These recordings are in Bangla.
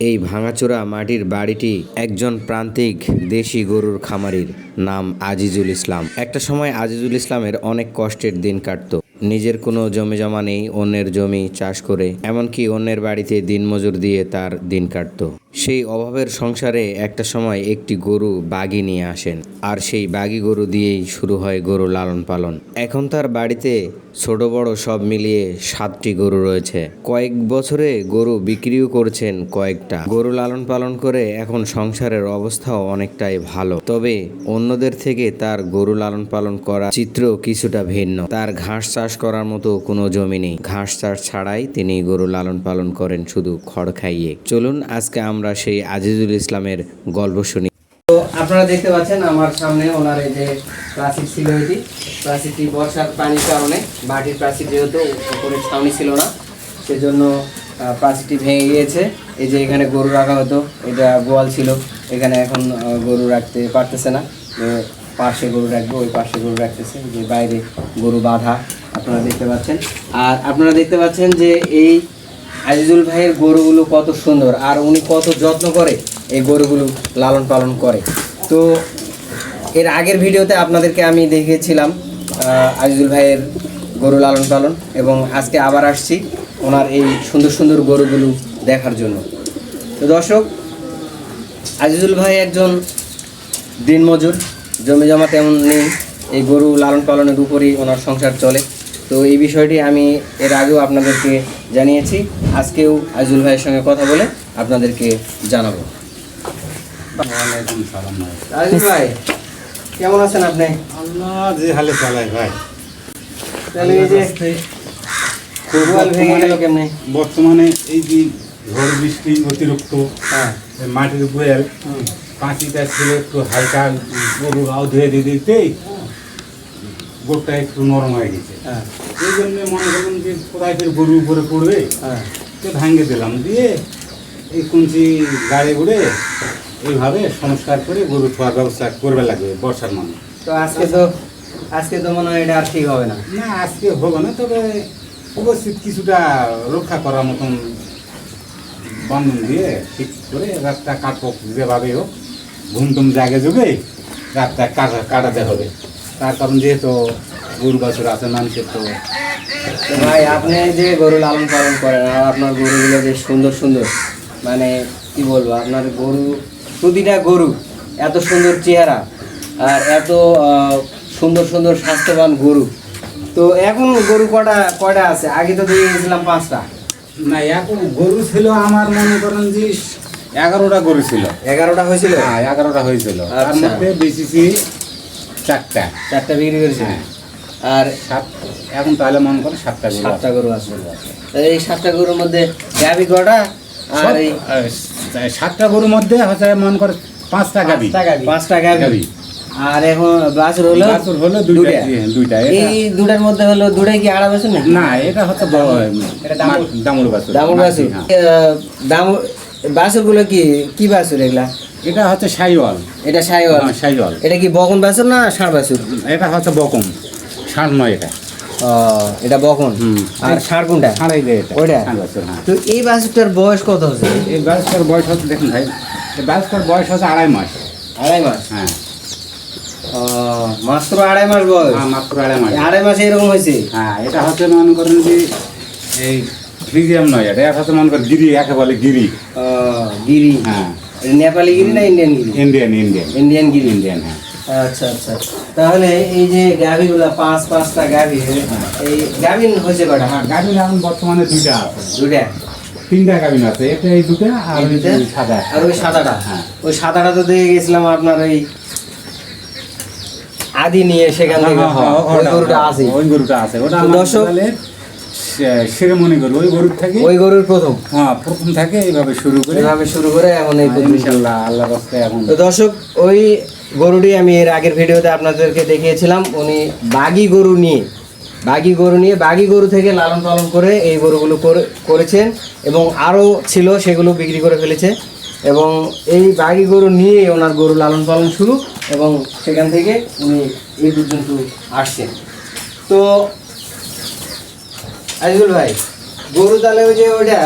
এই ভাঙাচোরা মাটির বাড়িটি একজন প্রান্তিক দেশি গরুর খামারির নাম আজিজুল ইসলাম। একটা সময় আজিজুল ইসলামের অনেক কষ্টের দিন কাটতো। নিজের কোনো জমি জমা নেই, অন্যের জমি চাষ করে, এমনকি অন্যের বাড়িতে দিনমজুর দিয়ে তার দিন কাটতো। সেই অভাবের সংসারে একটা সময় একটি গরু বাগি নিয়ে আসেন, আর সেই বাগি গরু দিয়েই শুরু হয় গরু লালন পালন। এখন তার বাড়িতে ছোট বড় সব মিলিয়ে সাতটি গরু রয়েছে। কয়েক বছরে গরু বিক্রিও করছেন কয়েকটা। গরু লালন পালন করে এখন সংসারের অবস্থাও অনেকটাই ভালো। তবে অন্যদের থেকে তার গরু লালন পালন করা চিত্র কিছুটা ভিন্ন। তার ঘাস চাষ করার মতো কোনো জমি নেই। ঘাস চাষ ছাড়াই তিনি গরু লালন পালন করেন, শুধু খড় খাইয়ে। চলুন, আজকে আমরা সেই আজিজুল ইসলামের গল্প শুনি। তো আপনারা দেখতে পাচ্ছেন আমার সামনে ওনার এই যে প্লাস্টিক ছিল এটি। প্লাস্টিকটি বর্ষার পানির কারণে, মাটির প্লাস্টিক যেহেতু উপরে ছাউনি ছিল না, সেজন্য প্লাস্টিকটি ভেঙে গিয়েছে। এই যে এখানে গরু রাখা হতো, এটা গোয়াল ছিল। এখানে এখন গরু রাখতে পারতেছে না। পাশে গরু রাখব, ওই পাশে গরু রাখতেছে। যে বাইরে গরু বাঁধা আপনারা দেখতে পাচ্ছেন। আর আপনারা দেখতে পাচ্ছেন যে এই আজিজুল ভাইয়ের গরুগুলো কত সুন্দর, আর উনি কত যত্ন করে এই গরুগুলো লালন পালন করে। তো এর আগের ভিডিওতে আপনাদেরকে আমি দেখিয়েছিলাম আজিজুল ভাইয়ের গরু লালন পালন, এবং আজকে আবার আসছি ওনার এই সুন্দর সুন্দর গরুগুলো দেখার জন্য। তো দর্শক, আজিজুল ভাই একজন দিনমজুর জমি জমা তেমন নেই, এই গরু লালন পালনের উপরই ওনার সংসার চলে। তো এই বিষয়টি আমি এর আগেও আপনাদেরকে জানিয়েছি। আজকেও আজুল ভাইয়ের সঙ্গে কথা বলে আপনাদেরকে জানাব। ভাই কেমন আছেন আপনি? আল্লাহ যে হালে চালায় ভাই। তাহলে এই যে গোয়াল ভেঙে গেল কেমনে? বর্তমানে এই যে ঝড় বৃষ্টি অতিরিক্ত হ্যাঁ। মাটির গোয়াল পাঁচিটা ছিল একটু হালকা গরু আও ধুয়ে দিয়ে দিতেই গোড়টা একটু নরম হয়ে গেছে। হ্যাঁ। এই জন্য মনে করলাম যে কোথায় ফের গরু উপরে পড়বে হ্যাঁ। তো ভাঙে দিলাম। দিয়ে এই কুঞ্চি গাড়ি উড়ে এইভাবে সংস্কার করে গরু থোয়ার ব্যবস্থা করবে লাগবে বর্ষার মানে। তো আজকে তো আজকে তো মনে হয় এটা আর ঠিক হবে না। না আজকে হবে না তবে উপস্থিত কিছুটা রক্ষা করার মতন বন্ধন দিয়ে ঠিক করে রাতটা কাটবো যেভাবে হোক ঘুম টুম জাগে যুগে রাতটা কাটা কাটাতে হবে। তার কারণ যেহেতু গরু বাছুর আছে মানুষের তো তো ভাই আপনি যে গরু লালন পালন করেন আর আপনার গরুগুলো যে সুন্দর সুন্দর মানে কি বলব আপনার গরু প্রতিটা গরু এত সুন্দর চেহারা আর এত সুন্দর সুন্দর স্বাস্থ্যবান গরু। তো এখন গরু কটা কটা আছে? আগে তো দিয়ে গেছিলাম পাঁচটা। না এখন গরু ছিল আমার মনে করেন যে এগারোটা গরু ছিল। এগারোটা হয়েছিল? হ্যাঁ এগারোটা হয়েছিল। তার আচ্ছা। মধ্যে বেশিছি চারটা। চারটা বিক্রি করেছে হ্যাঁ। আর সাত এখন তাহলে মনে করেন সাতটা গরু সাতটা গরু আছে। এই সাতটা গরুর মধ্যে গাভি কটা? আর এই সাতটা গরুর মধ্যে হচ্ছে মনে করে পাঁচটা গাবি। পাঁচটা গাভী। আর এখন বাছুর হলো? বাছুর হলো দুইটা। হ্যাঁ, দুইটা। এই দুটার মধ্যে হলো দুটাই কি আড়া বাছুর নাকি? না এটা হচ্ছে বড় এটা দামুর- বাছুর। দামুর বাছুর। হ্যাঁ। দামুর বাছুরগুলো কি কি বাছুর এগুলা? এটা হচ্ছে সাইওয়াল। এটা সাইওয়াল। হ্যাঁ, সাইওয়াল। এটা কি বকন বাছুর না ষাঁড় বাছুর এটা হচ্ছে বকম ষাঁড় নয় এটা। এটা বকন? হুম। আর ষাঁড় কোনটা? ষাঁড়াই দেয় এটা। ওইটা? হ্যাঁ। তো এই বাছুরটার বয়স কত হচ্ছে? এই বাছুরটার বয়স হচ্ছে দেখুন ভাই এই বাছুরটার বয়স হচ্ছে আড়াই মাস। আড়াই মাস? হ্যাঁ। ও, মাত্র আড়াই মাস বয়স? হ্যাঁ, মাত্র আড়াই মাস। আড়াই মাসে এরকম হয়েছে? হ্যাঁ এটা হচ্ছে মনে করেন যে এই ফ্রিজিয়াম নয় এটা এটা হচ্ছে মনে করেন গিরি একে বলে গিরি। গিরি। হ্যাঁ। নেপালি গিরি না ইন্ডিয়ান গিরি? Indian Indian. ইন্ডিয়ান গিরি। ইন্ডিয়ান হ্যাঁ। আচ্ছা আচ্ছা। তাহলে এই যে গাভিগুলা পাঁচ পাঁচটা গাভি এই গাভিন হয়েছে কটা হ্যাঁ গাভীর এখন বর্তমানে দুইটা আছে। দুটা তিনটা গাভীর আছে এটা এই দুটা আর ওই সাদা আর ওই সাদাটা? হ্যাঁ। ওই সাদাটা তো দিয়ে গেছিলাম আপনার ওই আদি নিয়ে সেখান থেকে। হ্যাঁ, হ্যাঁ, ওই গরুটা আছে। ওই গরুটা আছে। ওটা দর্শক- সেরেমনি গরু ওই গরুর থেকে? ওই গরুর প্রথম। হ্যাঁ প্রথম থাকে এইভাবে শুরু করে। এভাবে শুরু করে এখন এই পর্যন্ত। ইনশাল্লাহ আল্লাহ রাস্তায় এখন। তো দর্শক ওই গরুটি আমি এর আগের ভিডিওতে আপনাদেরকে দেখিয়েছিলাম। উনি বাগি গরু নিয়ে বাগি গরু নিয়ে বাগি গরু থেকে লালন পালন করে এই গরুগুলো করে- করেছেন এবং আরও ছিল সেগুলো বিক্রি করে ফেলেছে। এবং এই বাগি গরু নিয়ে ওনার গরু লালন পালন শুরু এবং সেখান থেকে উনি এই পর্যন্ত আসছেন। তো আজিজুল ভাই গরু তাহলে ওই যে ওইটা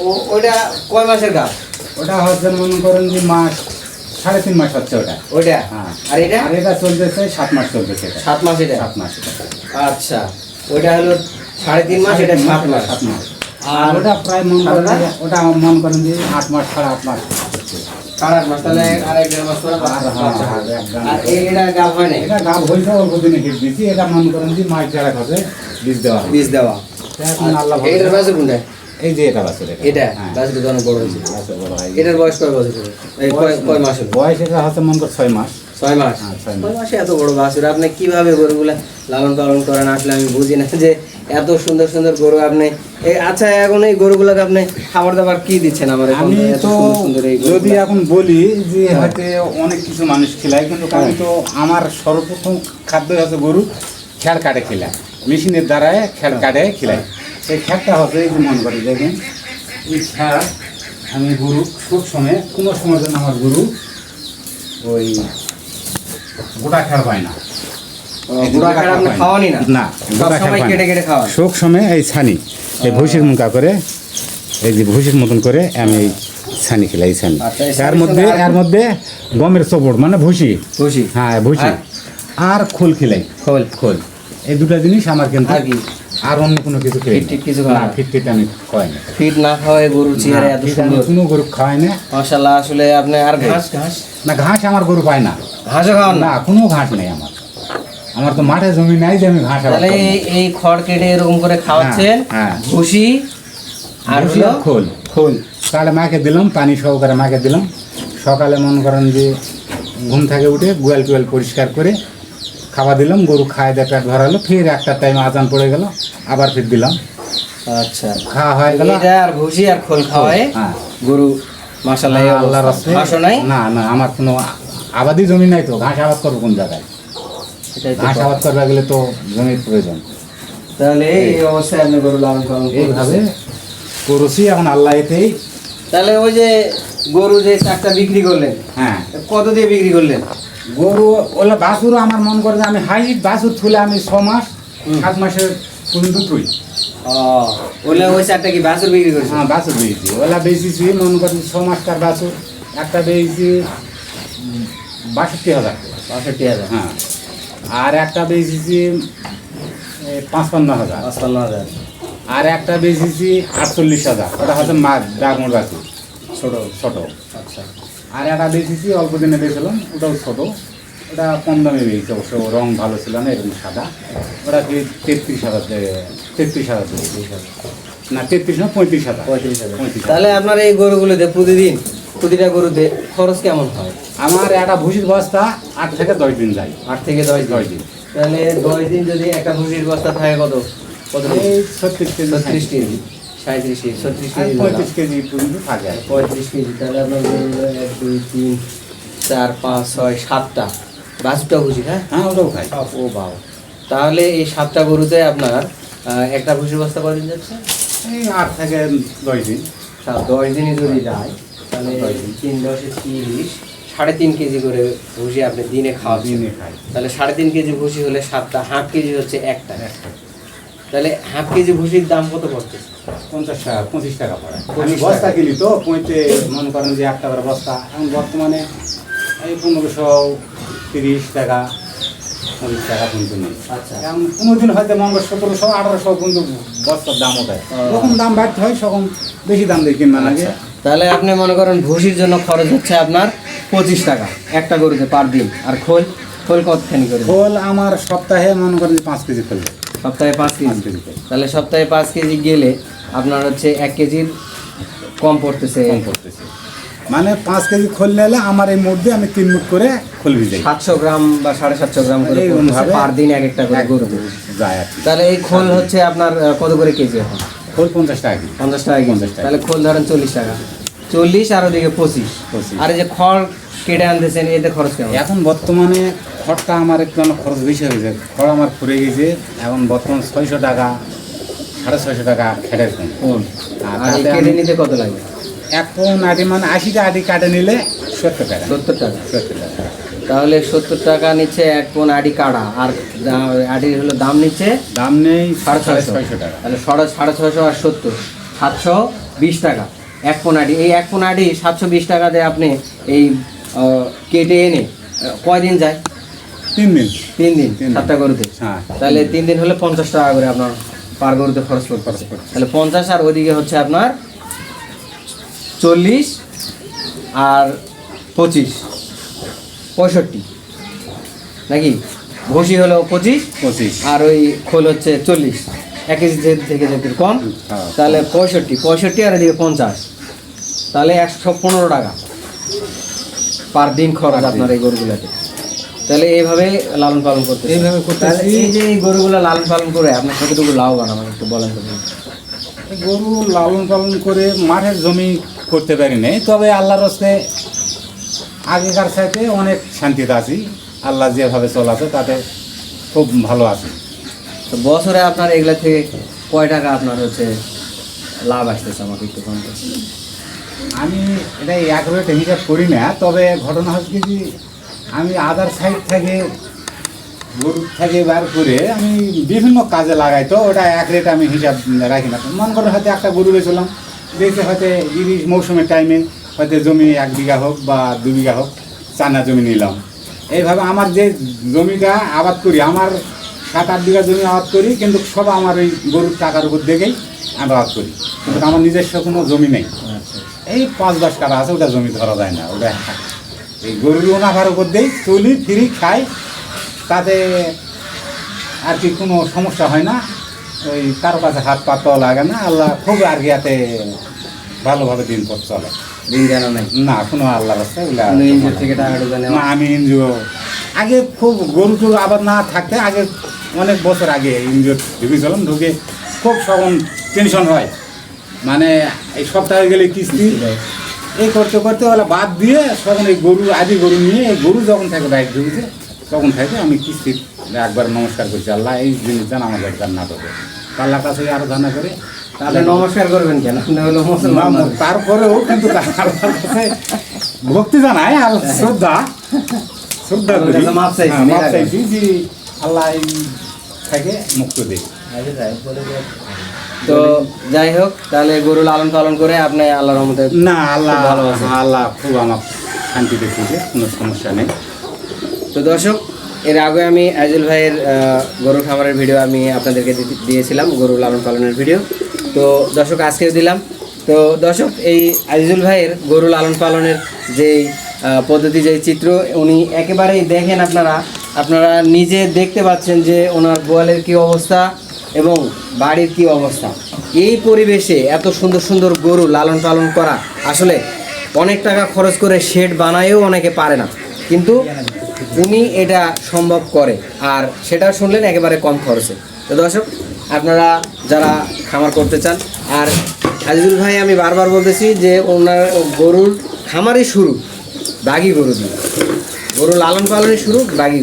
ও- ওইটা কয় মাসের গাছ? ওটা হচ্ছে মনে করেন যে মাস সাড়ে তিন মাস হচ্ছে ওটা। ওইটা? হ্যাঁ। আর এটা? আর এটা চলতেছে সাত মাস চলতেছে সাত মাস এটা? সাত মাস আচ্ছা ওইটা হলো সাড়ে তিন মাস এটা সাত মাস। সাত মাস। আর ওটা প্রায় মন করেন ওটা মন করেন যে আট মাস সাড়ে আট মাস। সাড়ে আট মাস তাহলে আর এক দেড় মাস পরে আর হ্যাঁ, এটা গাভ হয় না এটা গাভ হয়েছে অল্প দিনে হিট দিচ্ছি এটা মন করেন যে মাস দেড়েক হচ্ছে বীজ দেওয়া বীজ দেওয়া। এখন আল্লাহ ভরসা। এইটার বাছুর কোনটা? এই যে এটা বাছুর এটা? হ্যাঁ। বাছুর অনেক বড় হয়েছে। বাছুর বড় হয়। এটার বয়স কয় বছর কয়- কয় মাস বয়স এটা হচ্ছে মন কর ছয় মাস। ছয় মাস? হ্যাঁ, ছয় মাসে। এত বড় বাছুর আপনি কীভাবে গরুগুলা লালন পালন করেন? আসলে আমি বুঝি না যে এত সুন্দর সুন্দর গরু আপনি এই আচ্ছা এখন এই গরুগুলোকে আপনি খাবার দাবার কি দিচ্ছেন আমার আমি তো যদি এখন বলি যে হয়তো অনেক কিছু মানুষ খেলায় কিন্তু আমি তো আমার সর্বপ্রথম খাদ্য হচ্ছে গরু খেয়াল কাটে খেলা মেশিনের দ্বারায় খেয়াল কাটে খেলাই সেই খেয়ালটা হচ্ছে এই যে মনে করি দেখবেন এই খেয়াল আমি গরু সব সময় কোনো সময় যেন আমার গরু ওই গোটা খেয়াল পায় না। শোক সময় এই ছানি এই ভুসির মুখা করে এই যে ভুসির মতন করে আমি এই ছানি খেলাই ছানি। আচ্ছা, এর মধ্যে এর মধ্যে গমের চোপড় মানে ভুসি খুশি হ্যাঁ ভুসি? আর খোল খেলাই। খোল। খোল। এই দুটা জিনিস আমার কিন্তু আর কি? আর অন্য কোনো কিছু ফিট কিছু না। না? ফিট আমি খাওয়াই না। ফিট না খাওয়ায় গরুর চেহারা এত সুন্দর। কোনো গরু খাওয়াই না। মাশাল্লাহ আসলে আপনি আর ঘাস ঘাস? না ঘাস আমার গরু পায় না। ঘাসও খাওয়ান না? কোনো ঘাস নেই আমার। আমার তো মাঠে জমি নাই যে আমি ঘাস তাহলে এই- খড় কেটে এরকম করে খাওয়াচ্ছেন হ্যাঁ। ভুসি আর হলো খোল। খোল। সকালে মাকে দিলাম পানি সহকারে মাকে দিলাম। সকালে মনে করেন যে ঘুম থেকে উঠে গোয়াল টোয়াল পরিষ্কার করে খাবার দিলাম গরু খায় দিয়ে পেট ভরালো ফির একটা টাইম আজান পড়ে গেল আবার ফির দিলাম। আচ্ছা। খাওয়া হয়ে গেল। এটা আর ভুসি আর খোল খাওয়ায় হ্যাঁ। গরু মাশাল্লাহ এই আল্লাহর। রাস্তায় ঘাসও নাই? না না আমার কোনো আবাদি জমি নাই তো ঘাস আবাদ করব কোন জায়গায়? ঘাস আবাদ করতে গেলে তো জমির প্রয়োজন। তাহলে এই অবস্থায় আপনি গরু লালন পালন এইভাবে। করছি এখন আল্লাহ এতেই তাহলে ওই যে গরু যে চারটা বিক্রি করলেন হ্যাঁ। কত দিয়ে বিক্রি করলেন? গরু ওলা বাছুর আমার মন করে যে আমি হাই বাছুর থুলে আমি ছ মাস সাত মাসের পর্যন্ত থুই ওলে ওই চারটা কি বাছুর বিক্রি করছেন হ্যাঁ বাছুর বেয়েছি ওলা বেচেছি মন করেন ছ মাসকার বাছুর। একটা বেয়েছি বাষট্টি হাজার। বাষট্টি হাজার। হ্যাঁ। আর একটা বেচেছি পাঁচপান্ন হাজার। পাঁচপান্ন হাজার। আর একটা বেচেছি আটচল্লিশ হাজার। ওটা হচ্ছে মাছ ড্রাগন বাছুর। ছোট। ছোট। আচ্ছা। আর একটা বেচেছি অল্প দিনে বেচলাম ওটাও ছোটো। ওটা কম দামে বেচেছি অবশ্য রং ভালো ছিল না এরকম সাদা। ওটা কি তেত্রিশ হাজার তেত্রিশ হাজার না তেত্রিশ না পঁয়ত্রিশ হাজার। পঁয়ত্রিশ হাজার। পঁয়ত্রিশ তাহলে আপনার এই গরুগুলোতে প্রতিদিন প্রতিটা গরুতে খরচ কেমন হয়? আমার একটা ভুসির বস্তা আট থেকে দশ দিন যায়। আট থেকে দশ দশ দিন। তাহলে দশ দিন যদি একটা ভুসির বস্তা থাকে কত? কত ছত্রিশ ছত্রিশ কেজি। সাঁত্রিশ কেজি ছত্রিশ কেজি পঁয়ত্রিশ কেজি পর্যন্ত থাকে। পঁয়ত্রিশ কেজি তাহলে আপনার এক দুই তিন চার পাঁচ ছয় সাতটা। হ্যাঁ? হ্যাঁ ওটাও খাই। ও বাবা তাহলে এই সাতটা গরুতে আপনার একটা ভুসির বস্তা কদিন যাচ্ছে? এই আট থেকে দশ দিন। সাত দশ দিনই যদি যায় তাহলে দিন। তিন দশে তিরিশ সাড়ে তিন কেজি করে ভুসি আপনি দিনে খাওয়া দিনে খাই। তাহলে সাড়ে তিন কেজি ভুষি হলে সাতটা হাফ কেজি হচ্ছে একটা। তাহলে হাফ কেজি ভুসির দাম কত পড়ছে? পঞ্চাশ টাকা পঁচিশ টাকা পড়ে। আমি বস্তা কিনি তো পঁয়ত্রিশ মনে করেন যে একটা করে বস্তা। এখন বর্তমানে এই পনেরোশো তিরিশ টাকা পঁচিশ টাকা পর্যন্ত নেই আচ্ছা। এখন কোনো দিন হয়তো মঙ্গল সতেরোশো আঠারোশো পর্যন্ত বস্তার দাম ওঠায়। যখন দাম বাড়তে হয় তখন বেশি দাম দিয়ে কিনবেন আগে। আচ্ছা। তাহলে আপনি মনে করেন ভুসির জন্য খরচ হচ্ছে আপনার পঁচিশ টাকা একটা গরুতে পার দিন। আর খোল খোল কতখানি করে? খোল আমার সপ্তাহে মনে করেন পাঁচ কেজি ফেলবে সপ্তাহে পাঁচ কেজি। তাহলে সপ্তাহে পাঁচ কেজি গেলে আপনার হচ্ছে এক কেজির কম পড়তেছে। কম মানে পাঁচ কেজি খোল নিলে আমার এই মধ্যে আমি তিন মুঠ করে খোল ভিজাই। সাতশো গ্রাম বা সাড়ে সাতশো গ্রাম করে পার দিন এক একটা করে গরুতে যায় আর তাহলে এই খোল হচ্ছে আপনার কত করে কেজি এখন? খোল পঞ্চাশ টাকা পঞ্চাশ টাকা 50 টাকা। তাহলে খোল ধরেন চল্লিশ টাকা। চল্লিশ আর ওদিকে পঁচিশ। 25 আর এই যে খড় কেটে আনতেছেন এতে খরচ কেমন? এখন বর্তমানে খড়টা আমার একটু খরচ বেশি হয়েছে খড় আমার ফুরে গেছে এখন বর্তমান ছয়শো টাকা সাড়ে ছয়শো টাকা খেটের? আর কেটে নিতে কত লাগে? এক পৌন আটি মানে আশিটা আটি কাটে নিলে সত্তর টাকা। সত্তর টাকা। সত্তর টাকা। তাহলে সত্তর টাকা নিচ্ছে এক কোন আড়ি কাড়া আর আড়ির হলো দাম নিচ্ছে দাম নেই সাড়ে ছয়শো। ছয়শো টাকা। তাহলে সাড়ে সাড়ে ছয়শো আর সত্তর সাতশো বিশ টাকা। এক পোনাটি এই এক পোনাটি সাতশো বিশ টাকাতে আপনি এই কেটে এনে কয়দিন যায়? তিন দিন। তিন দিন সাতটা গরুতে? হ্যাঁ। তাহলে তিন দিন হলে পঞ্চাশ টাকা করে আপনার পার গরুতে খরচ করতে তাহলে পঞ্চাশ আর ওদিকে হচ্ছে আপনার চল্লিশ আর পঁচিশ। পঁয়ষট্টি। নাকি? ভুসি হলো পঁচিশ পঁচিশ। আর ওই খোল হচ্ছে চল্লিশ। এক কেজি থেকে যেতে কম হ্যাঁ। তাহলে পঁয়ষট্টি পঁয়ষট্টি আর এদিকে পঞ্চাশ। তাহলে একশো পনেরো টাকা পার দিন খরচ আপনার এই গরুগুলোতে। তাহলে এইভাবে লালন পালন করতে এইভাবে। তাহলে এই যে এই গরুগুলো লালন পালন করে আপনার কতটুকু লাভবান আমাকে একটু বলেন তো। গরু লালন পালন করে মাঠের জমি করতে পারি নাই তবে আল্লাহর হস্তে আগেকার সাথে অনেক শান্তিতে আছি। আল্লাহ যেভাবে চলাছে তাতে খুব ভালো আছি। তো বছরে আপনার এগুলা থেকে কয় টাকা আপনার হচ্ছে লাভ আসতেছে আমাকে একটু কম আমি এটা এক রেট হিসাব করি না, তবে ঘটনা হচ্ছে কি আমি আদার সাইড থেকে গরু থেকে বার করে আমি বিভিন্ন কাজে লাগাই তো, ওটা এক রেট আমি হিসাব রাখি না। মন করে হয়তো একটা গরু বেছিলাম দেখতে হয়তো ইলিশ মৌসুমের টাইমে হয়তো জমি এক বিঘা হোক বা দু বিঘা হোক চানা জমি নিলাম। এইভাবে আমার যে জমিটা আবাদ করি, আমার সাত আট বিঘা জমি আবাদ করি কিন্তু সব আমার ওই গরুর টাকার উপর দেখেই আমি আবাদ করি। কিন্তু আমার নিজস্ব কোনো জমি নেই। এই পাঁচ দশ টাকা আছে ওটা জমি ধরা যায় না ওটা এই গরুর ওনাভার উপর দিই তুলি ফিরি খাই। তাতে আর কি কোনো সমস্যা হয় না। ওই কারও কাছে হাত পাতাও লাগে না আল্লাহ খুব আর কি এতে ভালোভাবে দিন পথ চলে। দিন জানা নাই না কোনো আল্লাহ রাস্তায় আমি এনজিও। আগে খুব গরু টরু আবার না থাকতে আগে অনেক বছর আগে এনজিও ঢুকেছিলাম ঢুকে খুব সখন টেনশন হয়। মানে এই সপ্তাহে গেলে কিস্তি। এই করতে করতে ওরা বাদ দিয়ে তখন এই গরু আদি গরু নিয়ে এই গরু যখন থাকে বাইক ঢুকেছে তখন থেকে আমি কিস্তি একবার নমস্কার করছি আল্লাহ এই জিনিস যেন আমাদের না করবে আল্লাহর কাছে আরও ধারণা করে তাহলে নমস্কার করবেন কেন? আপনি হলো মুসলমান তারপরেও কিন্তু আল্লাহর কাছে ভক্তি জানাই আর শ্রদ্ধা শ্রদ্ধা করি। মাপ চাইছি, হ্যাঁ, মাপ চাইছি যে আল্লাহ থেকে মুক্ত দেয় তো যাই হোক তাহলে গরু লালন পালন করে আপনি আল্লাহর রহমতে না আল্লাহ। আল্লাহ খুব আমার শান্তি দেখেছে কোনো সমস্যা নেই। তো দর্শক এর আগে আমি আইজুল ভাইয়ের গরু খামারের ভিডিও আমি আপনাদেরকে দিয়েছিলাম গরু লালন পালনের ভিডিও। তো দর্শক আজকেও দিলাম। তো দর্শক এই আজিজুল ভাইয়ের গরু লালন পালনের যেই পদ্ধতি যেই চিত্র উনি একেবারেই দেখেন আপনারা আপনারা নিজে দেখতে পাচ্ছেন যে ওনার গোয়ালের কি অবস্থা এবং বাড়ির কি অবস্থা। এই পরিবেশে এত সুন্দর সুন্দর গরু লালন পালন করা আসলে অনেক টাকা খরচ করে শেড বানায়ও অনেকে পারে না। কিন্তু উনি এটা সম্ভব করে আর সেটা শুনলেন একেবারে কম খরচে। তো দর্শক, আপনারা যারা খামার করতে চান, আর আজিজুল ভাই, আমি বারবার বলতেছি যে ওনার গরুর খামারই শুরু বাগি গরু দিয়ে। গরু লালন পালনের শুরু বাগি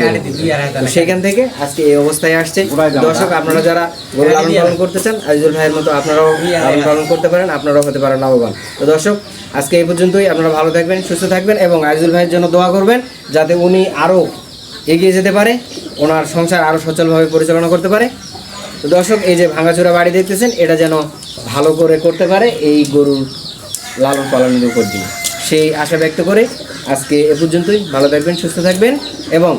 সেখান থেকে আজকে এই অবস্থায় আসছে। দর্শক আপনারা যারা গরু লালন পালন করতে চান আজিজুল ভাইয়ের মতো আপনারাও লালন পালন করতে পারেন আপনারাও হতে পারেন লাভবান। তো দর্শক আজকে এই পর্যন্তই। আপনারা ভালো থাকবেন সুস্থ থাকবেন এবং আজিজুল ভাইয়ের জন্য দোয়া করবেন যাতে উনি আরও এগিয়ে যেতে পারে ওনার সংসার আরও সচলভাবে পরিচালনা করতে পারে। তো দর্শক এই যে ভাঙাচোরা বাড়ি দেখতেছেন এটা যেন ভালো করে করতে পারে এই গরুর লালন পালনের উপর দিয়ে। সেই আশা ব্যক্ত করে আজকে এ পর্যন্তই। ভালো থাকবেন, সুস্থ থাকবেন এবং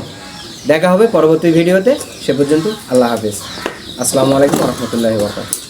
দেখা হবে পরবর্তী ভিডিওতে। সে পর্যন্ত আল্লাহ হাফিজ। আসসালামু আলাইকুম রহমতুল্লাহ বরকাত